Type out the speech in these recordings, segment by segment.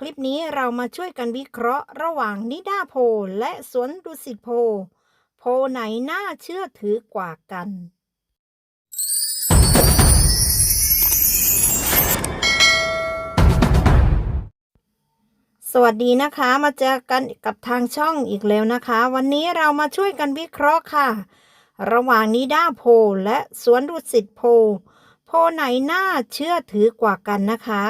คลิปนี้เรามาช่วยกันวิเคราะห์ระหว่างนิดาโพและสวนดุสิตโพ โพไหนน่าเชื่อถือกว่ากัน สวัสดีนะคะ มาเจอกันกับทางช่องอีกแล้วนะคะ วันนี้เรามาช่วยกันวิเคราะห์ค่ะ ระหว่างนิดาโพและสวนดุสิตโพ โพไหนน่าเชื่อถือกว่ากันนะคะ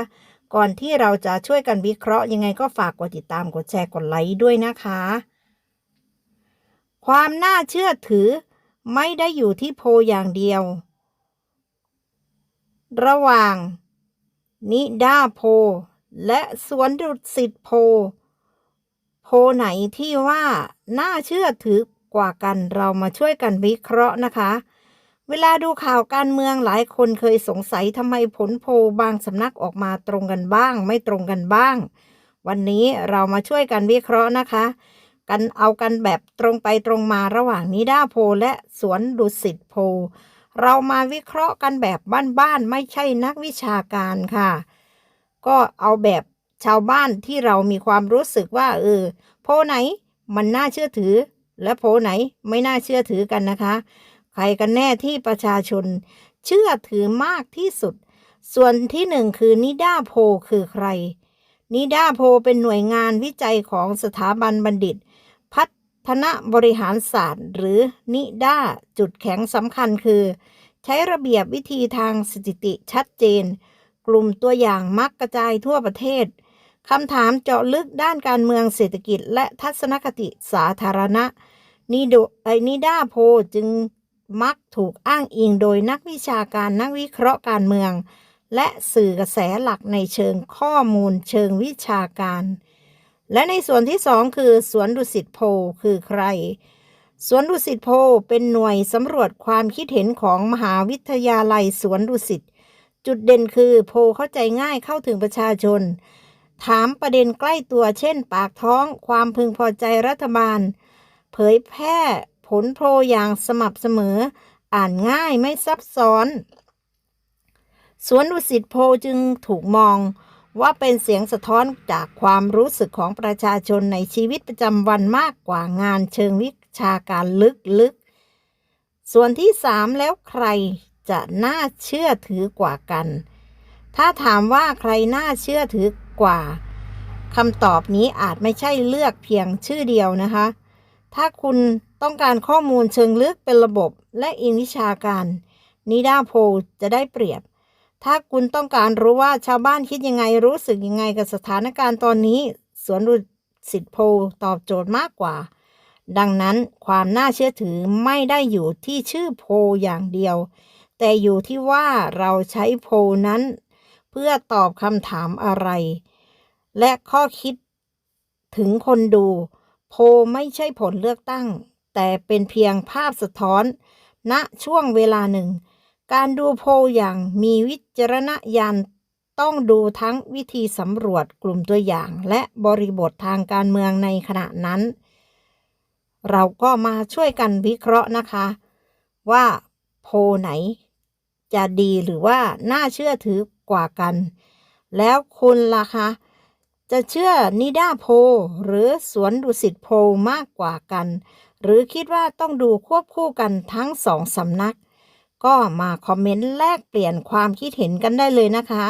ก่อนที่เราจะช่วยกันวิเคราะห์ยังไงก็ฝากกดติดตามกดแชร์กดไลค์ด้วยนะคะ ความน่าเชื่อถือไม่ได้อยู่ที่โพอย่างเดียว ระหว่าง นิดาโพ และสวนดุสิตโพ โพไหนที่ว่าน่าเชื่อถือกว่ากันเรามาช่วยกันวิเคราะห์นะคะ เวลาดูข่าวการเมืองหลายคนเคยสงสัยทำไมผลโพลบางสำนักออกมาตรงกันบ้าง ไม่ตรงกันบ้าง วันนี้เรามาช่วยกันวิเคราะห์นะคะ กันเอากันแบบตรงไปตรงมาระหว่างนิด้าโพลและสวนดุสิตโพลเรามาวิเคราะห์กันแบบบ้านๆไม่ใช่นักวิชาการค่ะ ก็เอาแบบชาวบ้านที่เรามีความรู้สึกว่าเออโพลไหนมันน่าเชื่อถือ และโพลไหนไม่น่าเชื่อถือกันนะคะ ครกันแน่ที่ประชาชน เชื่อถือมากที่สุด ส่วนที่หนึ่งคือนิดาโพคือใคร นิดาโพเป็นหน่วยงานวิจัยของสถาบันบัณฑิต พัฒนบริหารศาสตร์ หรือนิดาจุดแข็งสำคัญคือ ใช้ระเบียบวิธีทางสถิติชัดเจน กลุ่มตัวอย่างมักกระจายทั่วประเทศคำถามเจาะลึกด้านการเมืองเศรษฐกิจและทัศนคติสาธารณะนิโดไอนิดาโพจึง มักถูกอ้างอิงโดยนักวิชาการนักวิเคราะห์การเมือง และสื่อกระแสหลักในเชิงข้อมูลเชิงวิชาการ และในส่วนที่สองคือสวนดุสิตโพคือใคร สวนดุสิตโพเป็นหน่วยสำรวจความคิดเห็นของมหาวิทยาลัยสวนดุสิตจุดเด่นคือโพเข้าใจง่ายเข้าถึงประชาชน ถามประเด็นใกล้ตัวเช่น ปากท้อง ความพึงพอใจรัฐบาล เผยแพร่ ผลโพลอย่างสม่ำเสมอ อ่านง่ายไม่ซับซ้อน สวนดุสิตโพจึงถูกมองว่าเป็นเสียงสะท้อนจากความรู้สึกของประชาชนในชีวิตประจำวันมากกว่างานเชิงวิชาการลึกๆ ส่วนที่สามแล้วใครจะน่าเชื่อถือกว่ากัน ถ้าถามว่าใครน่าเชื่อถือกว่าคำตอบนี้อาจไม่ใช่เลือกเพียงชื่อเดียวนะคะ ถ้าคุณ ต้องการข้อมูลเชิงลึกเป็นระบบและอิงวิชาการ นิดาโพจะได้เปรียบ ถ้าคุณต้องการรู้ว่าชาวบ้านคิดยังไงรู้สึกยังไงกับสถานการณ์ตอนนี้สวนดุสิตโพตอบโจทย์มากกว่า ดังนั้นความน่าเชื่อถือไม่ได้อยู่ที่ชื่อโพอย่างเดียว แต่อยู่ที่ว่าเราใช้โพนั้น เพื่อตอบคำถามอะไร และข้อคิดถึงคนดู โพไม่ใช่ผลเลือกตั้ง แต่เป็นเพียงภาพสะท้อน ณช่วงเวลาหนึ่ง การดูโพลอย่างมีวิจารณญาณต้องดูทั้งวิธีสำรวจกลุ่มตัวอย่าง และบริบททางการเมืองในขณะนั้น เราก็มาช่วยกันวิเคราะห์นะคะ ว่าโพไหน จะดีหรือว่าน่าเชื่อถือกว่ากัน แล้วคุณล่ะคะ จะเชื่อนิด้าโพหรือสวนดุสิตโพมากกว่ากัน หรือคิดว่าต้องดูควบคู่กันทั้งสองสำนัก ก็มาคอมเมนต์แลกเปลี่ยนความคิดเห็นกันได้เลยนะคะ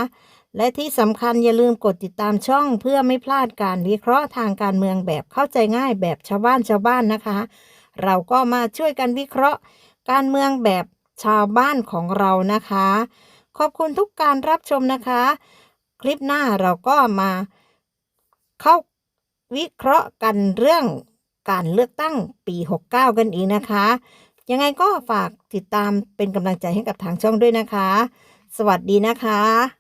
และที่สำคัญอย่าลืมกดติดตามช่องเพื่อไม่พลาดการวิเคราะห์ทางการเมืองแบบเข้าใจง่ายแบบชาวบ้านชาวบ้านนะคะ เราก็มาช่วยกันวิเคราะห์ การเมืองแบบชาวบ้านของเรานะคะ ขอบคุณทุกการรับชมนะคะ คลิปหน้าเราก็มาเข้าวิเคราะห์กันเรื่อง การเลือกตั้งปี 69 กันอีกนะคะ ยังไงก็ฝากติดตามเป็นกำลังใจให้กับทางช่องด้วยนะคะ สวัสดีนะคะ